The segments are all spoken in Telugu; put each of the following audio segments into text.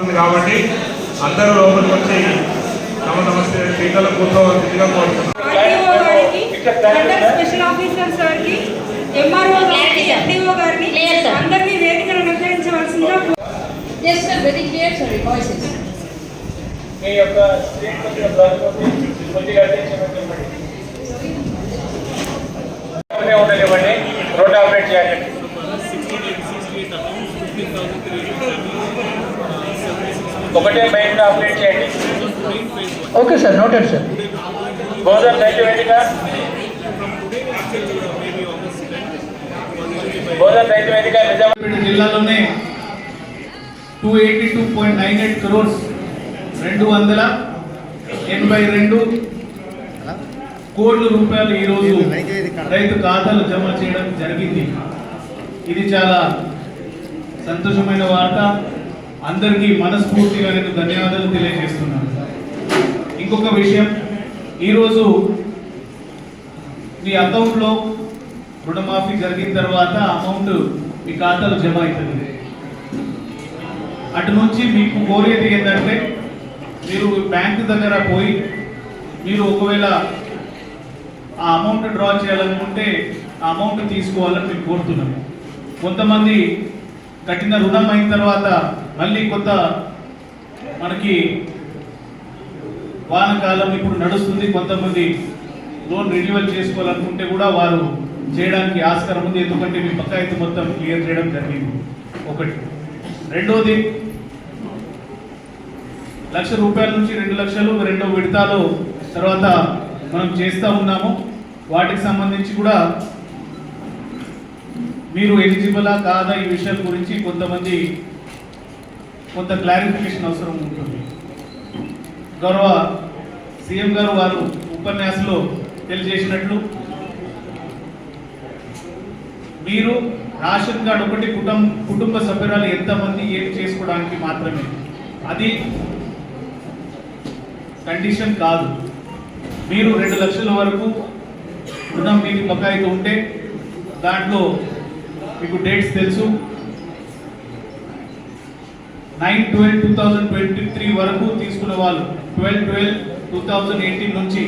ఉంది కాబట్టి అందరూ లోపలికి వచ్చి తమ తమ సీట్లలో కూర్చోవలసిందిగా కోరుతున్నాం ఆర్టీఓ గారికి మండల స్పెషల్ ఆఫీసర్ సార్కి ఒకటే బయట ఆపరేట్ చేయండి. Okay sir noted sir. భోజనం రైతు వేదిక భోజనం రైతు వేదిక నిజామాబాద్ జిల్లాలోనే two eighty two point nine eight crores రెండు వందల ఎనభై రెండు కోట్ల రూపాయలు ఈరోజు రైతు ఖాతాలు జమ చేయడం జరిగింది. ఇది చాలా సంతోషమైన వార్త. అందరికీ మనస్ఫూర్తిగా నేను ధన్యవాదాలు తెలియజేస్తున్నాను. ఇంకొక విషయం ఈరోజు మీ అకౌంట్లో రుణమాఫీ జరిగిన తర్వాత అమౌంట్ మీ ఖాతాలో జమ అవుతుంది. అటు నుంచి మీకు కోరేది ఏంటంటే మీరు బ్యాంక్ దగ్గర పోయి మీరు ఒకవేళ ఆ అమౌంట్ డ్రా చేయాలనుకుంటే ఆ అమౌంట్ తీసుకోవాలని మేము కోరుతున్నాము కొంతమంది కట్టిన రుణం అయిన తర్వాత మళ్ళీ కొత్త మనకి వానకాలం ఇప్పుడు నడుస్తుంది. కొంతమంది లోన్ రెన్యువల్ చేసుకోవాలనుకుంటే కూడా వారు చేయడానికి ఆస్కారం ఉంది. ఎందుకంటే మీ బకాయితీ మొత్తం క్లియర్ చేయడం జరిగింది. ఒకటి. రెండోది లక్ష రూపాయల నుంచి రెండు లక్షలు రెండో విడతాలు తర్వాత మనం చేస్తూ ఉన్నాము. వాటికి సంబంధించి కూడా మీరు ఎలిజిబులా కాదా ఈ విషయాల గురించి కొంతమంది కొంత క్లారిఫికేషన్ అవసరం ఉంటుంది. గౌరవ సీఎం గారు వారు ఉపన్యాసంలో తెలియజేసినట్లు మీరు రేషన్ కార్డు ఒకటి కుటుంబ కుటుంబ సభ్యురాలు ఎంతమంది ఏం చేసుకోవడానికి మాత్రమే. అది కండిషన్ కాదు. మీరు రెండు లక్షల వరకు రుణం మీకు బకాయితో ఉంటే దాంట్లో మీకు డేట్స్ తెలుసు. Nine twelve two thousand twenty three వరకు తీసుకున్న వాళ్ళు twelve twelve two thousand eighteen నుంచి.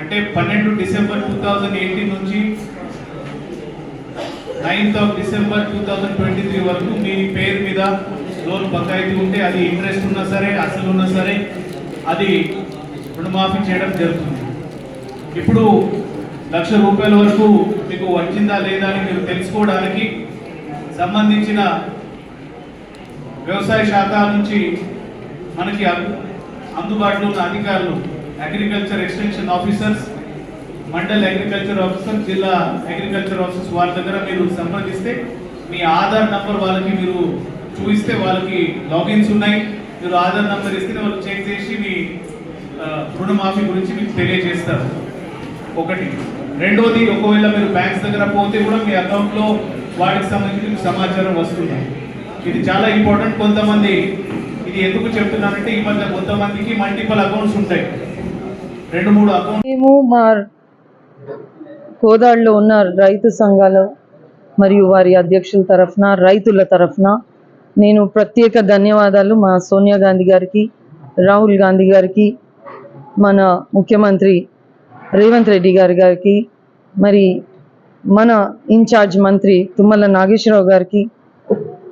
అంటే పన్నెండు డిసెంబర్ టూ థౌజండ్ ఎయిటీన్ నుంచి ninth of December two thousand twenty three వరకు మీ పేరు మీద లోన్ బకాయితీ ఉంటే అది ఇంట్రెస్ట్ ఉన్నా సరే అసలు ఉన్నా సరే అది రుణమాఫీ చేయడం జరుగుతుంది. ఇప్పుడు లక్ష రూపాయల వరకు మీకు వచ్చిందా లేదా అని మీరు తెలుసుకోవడానికి సంబంధించిన వ్యవసాయ శాఖ నుంచి మనకి అందుబాటులో ఉన్న అధికారులు agriculture extension officers mandal agriculture officer జిల్లా అగ్రికల్చర్ ఆఫీసర్స్ వాళ్ళ దగ్గర మీరు సంప్రదిస్తే మీ ఆధార్ నంబర్ వాళ్ళకి మీరు చూపిస్తే వాళ్ళకి లాగిన్స్ ఉన్నాయి. మీరు ఆధార్ నంబర్ ఇస్తే వాళ్ళు చెక్ చేసి మీ రుణమాఫీ గురించి మీకు తెలియజేస్తారు. ఒకటి. రెండోది ఒకవేళ మీరు బ్యాంక్స్ దగ్గర పోతే కూడా మీ అకౌంట్లో వాటికి సంబంధించి మీకు సమాచారం వస్తుంది. ఇది చాలా ఇంపార్టెంట్ కొంతమంది ఇది ఎందుకు చెప్తున్నానంటే ఈ మధ్య కొంతమందికి మల్టిపల్ అకౌంట్స్ ఉంటాయి. రెండు మూడు అకౌంట్ మేము మా కోదాడులో ఉన్న రైతు సంఘాలు మరియు వారి అధ్యక్షుల తరఫున రైతుల తరఫున నేను ప్రత్యేక ధన్యవాదాలు మా సోనియా గాంధీ గారికి రాహుల్ గాంధీ గారికి మన ముఖ్యమంత్రి రేవంత్ రెడ్డి గారి గారికి మరి మన ఇన్ఛార్జ్ మంత్రి తుమ్మల నాగేశ్వరరావు గారికి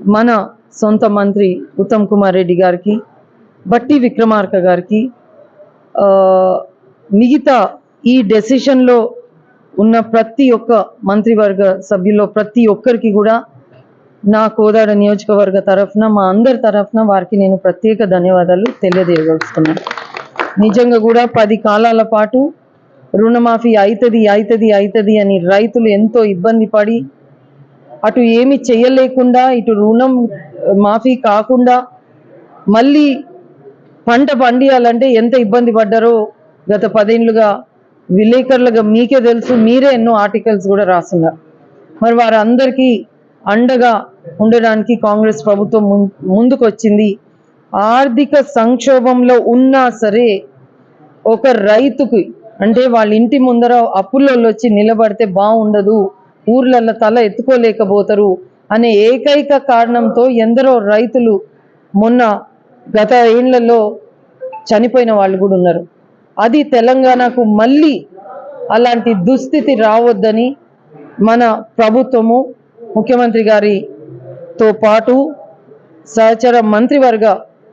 మన సొంత మంత్రి ఉత్తమ్ కుమార్ రెడ్డి గారికి బట్టి విక్రమార్క గారికి మిగతా ఈ డెసిషన్లో ఉన్న ప్రతి ఒక్క మంత్రివర్గ సభ్యుల్లో ప్రతి ఒక్కరికి కూడా నా కోదాడ నియోజకవర్గ తరఫున మా అందరి తరఫున వారికి నేను ప్రత్యేక ధన్యవాదాలు తెలియజేయగలుగుతున్నాను నిజంగా కూడా పది కాలాల పాటు రుణమాఫీ అవుతుంది అవుతుంది అవుతుంది అని రైతులు ఎంతో ఇబ్బంది పడి అటు ఏమి చేయలేకుండా ఇటు రుణం మాఫీ కాకుండా మళ్ళీ పంట పండియాలంటే ఎంత ఇబ్బంది పడ్డారో గత పదేళ్ళుగా విలేకరులుగా మీకే తెలుసు మీరే ఎన్నో ఆర్టికల్స్ కూడా రాస్తున్నారు. మరి వారందరికీ అండగా ఉండడానికి కాంగ్రెస్ ప్రభుత్వం ముం- ముందుకొచ్చింది. ఆర్థిక సంక్షోభంలో ఉన్నా సరే ఒక రైతుకి అంటే వాళ్ళ ఇంటి ముందర అప్పులలో వచ్చి నిలబడితే బాగుండదు ఊర్లలో తల ఎత్తుకోలేకపోతారు అనే ఏకైక కారణంతో ఎందరో రైతులు మొన్న గత ఏళ్ళలో చనిపోయిన వాళ్ళు కూడా ఉన్నారు. అది తెలంగాణకు మళ్ళీ అలాంటి దుస్థితి రావద్దని మన ప్రభుత్వము ముఖ్యమంత్రి గారితో పాటు సహచర మంత్రివర్గ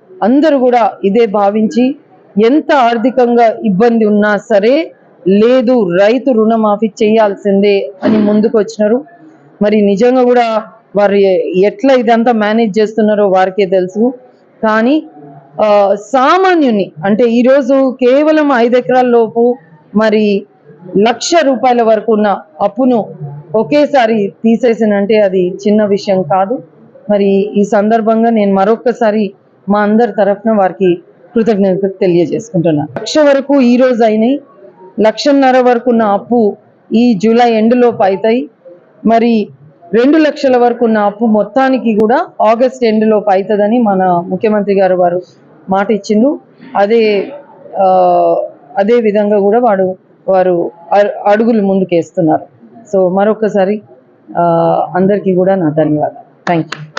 అందరూ కూడా ఇదే భావించి ఎంత ఆర్థికంగా ఇబ్బంది ఉన్నా సరే లేదు రైతు రుణమాఫీ చేయాల్సిందే అని ముందుకు వచ్చినారు మరి నిజంగా కూడా వారు ఎట్లా ఇదంతా మేనేజ్ చేస్తున్నారో వారికే తెలుసు. కానీ సామాన్యుని అంటే ఈరోజు కేవలం ఐదు ఎకరాల లోపు మరి లక్ష రూపాయల వరకు ఉన్న అప్పును ఒకేసారి తీసేసినంటే అది చిన్న విషయం కాదు. మరి ఈ సందర్భంగా నేను మరొకసారి మా అందరి తరఫున వారికి కృతజ్ఞత తెలియజేసుకుంటున్నాను లక్ష వరకు ఈ రోజు అయినాయి. లక్షన్నర వరకు ఉన్న అప్పు ఈ జూలై ఎండ్లోపు అవుతాయి మరి రెండు లక్షల వరకు ఉన్న అప్పు మొత్తానికి కూడా ఆగస్ట్ ఎండ్లోపు అవుతుందని మన ముఖ్యమంత్రి గారు వారు మాట ఇచ్చిండు. అదే అదే విధంగా కూడా వాడు వారు అడుగులు ముందుకేస్తున్నారు. సో మరొకసారి అందరికీ కూడా నా ధన్యవాదాలు. Thank you